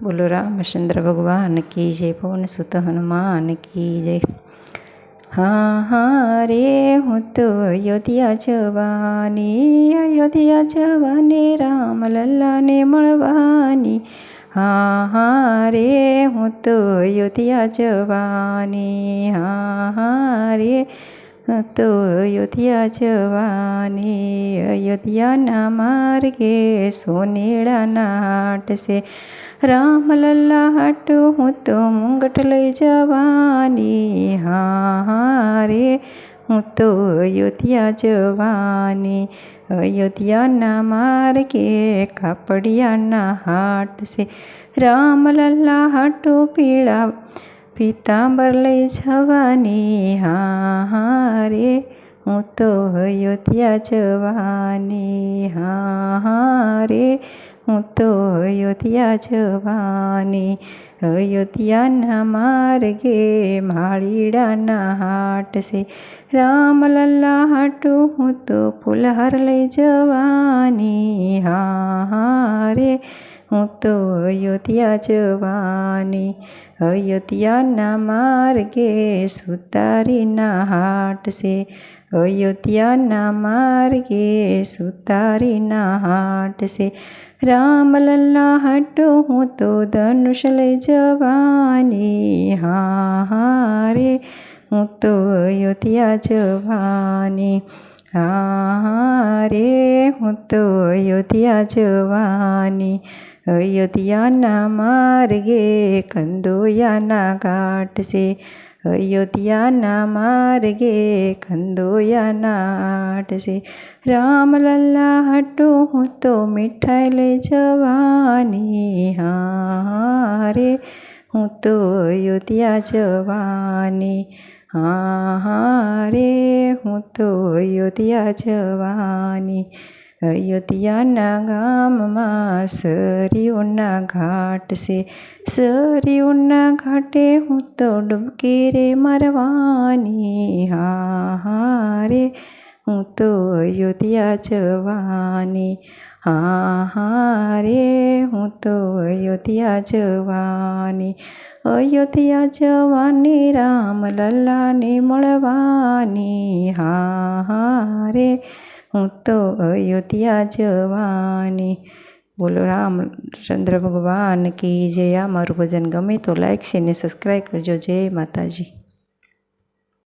બોલો રામચંદ્ર ભગવાન કી જય પવન, સુત હનુમાન, કી જય. હા હા રે, હું તો અયોધ્યા જવાની અયોધ્યા જવાની રામલલ્લાને મળવાની. હા હા રે, હું તો અયોધ્યા જવાની. હા હા રે તો અયોધ્યા જવાની અયોધ્યાના માર્ગે સોનેડા નાટશે રામલલ્લા હાટું હું તો મુંગટ લઈ જવાની હા હા રે હું તો અયોધ્યા જવાની અયોધ્યાના માર્ગે કાપડિયાના હાટ છે રામલલ્લા હાટું પીળા પિતાંબર લઈ જવાની, હા હા રે, હું તો અયોધ્યા જવાની, હા હા રે, હું તો અયોધ્યા જવાની. અયોધ્યાના માર્ગે માળીડાના હાટ છે રામલલ્લા હાટુ હું તો ફૂલહાર લઈ જવાની, હા હા રે. હું તો અયોધ્યા જવાની અયોધ્યાના માર્ગે સુતારીના હાટ છે અયોધ્યાના માર્ગે સુતારીના હાટ છે રામલલ્લા હટો હું તો ધનુષ લઈ જવાની હા હા રે હું તો અયોધ્યા જવાની હા રે હું તો અયોધ્યા જવાની અયોધ્યાના માર્ગે કંદોયાના ઘાટ છે અયોધ્યાના માર્ગે કંદોયાના હાટ છે રામલલ્લા હટો, હું તો મીઠાઈ લઈ જવાની. હા રે, હું તો અયોધ્યા જવાની. હા રે, હું તો અયોધ્યા જવાની. અયોધ્યાના ગામમાં સરિયોના ઘાટ છે. સરિયોના ઘાટે હું તો ડૂબકી રે મારવાની. હા હા રે હું તો અયોધ્યા જવાની. હા હા રે હું તો અયોધ્યા જવાની. અયોધ્યા જવાની રામ લલ્લાને મળવાની. હા હા રે હું તો અયોધ્યા જવાની. બોલો રામચંદ્ર ભગવાન કી જય. આ મારું ભજન ગમે તો લાઈક શેર ને સબસ્ક્રાઈબ કરજો. જય માતાજી.